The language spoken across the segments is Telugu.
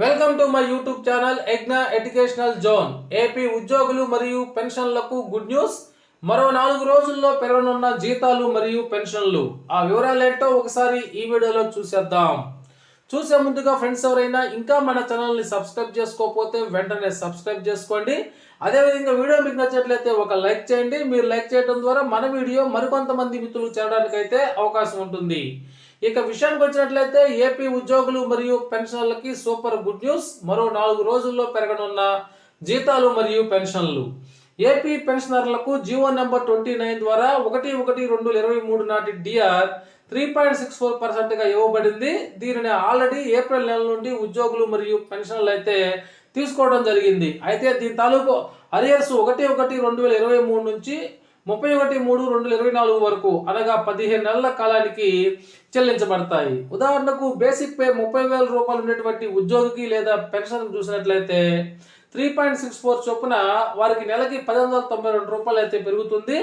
Welcome to my YouTube channel ఎగ్నా educational zone AP ఉద్యోగులు మరియు పెన్షన్లకు గుడ్ న్యూస్ మరో నాలుగు రోజుల్లో పెరగనున్న జీతాలు మరియు పెన్షన్లు. ఆ వివరాలు ఏంటో ఒకసారి ఈ వీడియోలో చూసేద్దాం. చూసే ముందుగా ఫ్రెండ్స్ ఎవరైనా ఇంకా మన ఛానల్ని సబ్స్క్రైబ్ చేసుకోకపోతే వెంటనే సబ్స్క్రైబ్ చేసుకోండి. అదేవిధంగా వీడియో మీకు నచ్చినట్లయితే ఒక లైక్ చేయండి. మీరు లైక్ చేయడం ద్వారా మన వీడియో మరికొంతమంది మిత్రులు చేరడానికైతే అవకాశం ఉంటుంది. ఇక విషయానికి వచ్చినట్లయితే ఏపీ ఉద్యోగులు మరియు పెన్షన్లకి సూపర్ గుడ్ న్యూస్. మరో నాలుగు రోజుల్లో పెరగనున్న జీతాలు మరియు పెన్షన్లు. ఏపీ పెన్షనర్లకు జీవో నెంబర్ ట్వంటీ నైన్ ద్వారా ఒకటి ఒకటి రెండు వేల ఇరవై మూడు నాటి DR three point six four పర్సెంట్గా ఇవ్వబడింది. దీనిని ఆల్రెడీ ఏప్రిల్ నెల నుండి ఉద్యోగులు మరియు పెన్షన్లు అయితే తీసుకోవడం జరిగింది. అయితే దీని తాలూకు అరియర్స్ ఒకటి ఒకటి రెండు వేల ఇరవై మూడు నుంచి ముప్పై ఒకటి మూడు రెండు ఇరవై నాలుగు వరకు అనగా పదిహేను నెలల కాలానికి చెల్లించబడతాయి. ఉదాహరణకు బేసిక్ పే ముప్పై వేల రూపాయలు ఉండేటువంటి ఉద్యోగికి లేదా పెన్షన్ చూసినట్లయితే త్రీ పాయింట్ సిక్స్ ఫోర్ చొప్పున వారికి నెలకి పది వందల తొంభై రెండు రూపాయలు అయితే పెరుగుతుంది.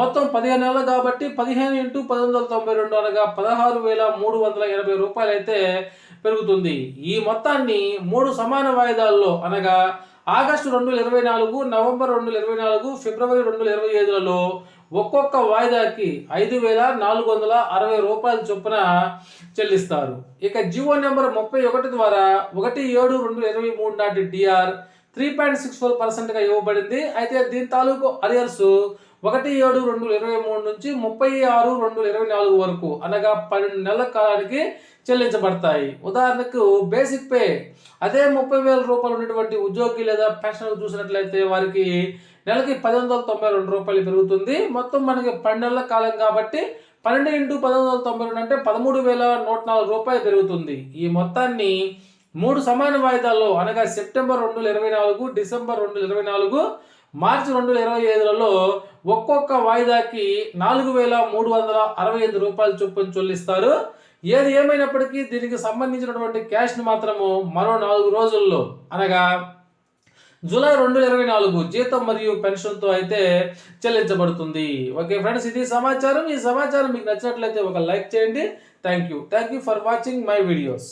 మొత్తం పదిహేను నెలలు కాబట్టి పదిహేను ఇంటూ పది వందల తొంభై రెండు అనగా పదహారు వేల మూడు వందల ఎనభై రూపాయలు అయితే పెరుగుతుంది. ఈ మొత్తాన్ని మూడు సమాన వాయిదాల్లో అనగా ఆగస్టు రెండు వేల ఇరవై నాలుగు నవంబర్ రెండు వేల ఇరవై నాలుగు ఫిబ్రవరి రెండు వేల ఇరవై ఐదులలో ఒక్కొక్క వాయిదాకి ఐదు వేల నాలుగు వందల అరవై రూపాయల చొప్పున చెల్లిస్తారు. ఇక జివో నెంబర్ ముప్పై ఒకటి ద్వారా ఒకటి ఏడు రెండు వేల ఇరవై మూడు నాటి DR three point six four పర్సెంట్గా ఇవ్వబడింది. అయితే దీని తాలూకు అరియర్స్ ఒకటి ఏడు రెండు ఇరవై మూడు నుంచి ముప్పై ఆరు రెండు ఇరవై నాలుగు వరకు అనగా పన్నెండు నెలల కాలానికి చెల్లించబడతాయి. ఉదాహరణకు బేసిక్ పే. అదే ముప్పై వేల రూపాయలు ఉన్నటువంటి ఉద్యోగి లేదా పెన్షన్ చూసినట్లయితే వారికి నెలకి పది వందల తొంభై రెండు రూపాయలు పెరుగుతుంది. మొత్తం మనకి పన్నెండు నెలల కాలం కాబట్టి పన్నెండు ఇంటూ పది వందల తొంభై రెండు అంటే పదమూడు వేల నూట నాలుగు రూపాయలు పెరుగుతుంది. ఈ మొత్తాన్ని మూడు సమాన వాయిదాల్లో అనగా సెప్టెంబర్ రెండు వేల ఇరవై నాలుగు డిసెంబర్ రెండు వేల ఇరవై నాలుగు మార్చి రెండు వేల ఇరవై ఐదులలో ఒక్కొక్క వాయిదాకి నాలుగు వేల మూడు వందల అరవై ఐదు రూపాయలు చొప్పున చెల్లిస్తారు. ఏది ఏమైనప్పటికీ దీనికి సంబంధించినటువంటి క్యాష్ని మాత్రము మరో నాలుగు రోజుల్లో అనగా జూలై రెండు వేల ఇరవై నాలుగు జీతం మరియు పెన్షన్తో అయితే చెల్లించబడుతుంది. ఓకే ఫ్రెండ్స్ ఇది సమాచారం. ఈ సమాచారం మీకు నచ్చినట్లయితే ఒక లైక్ చేయండి. Thank you. Thank you for watching my videos.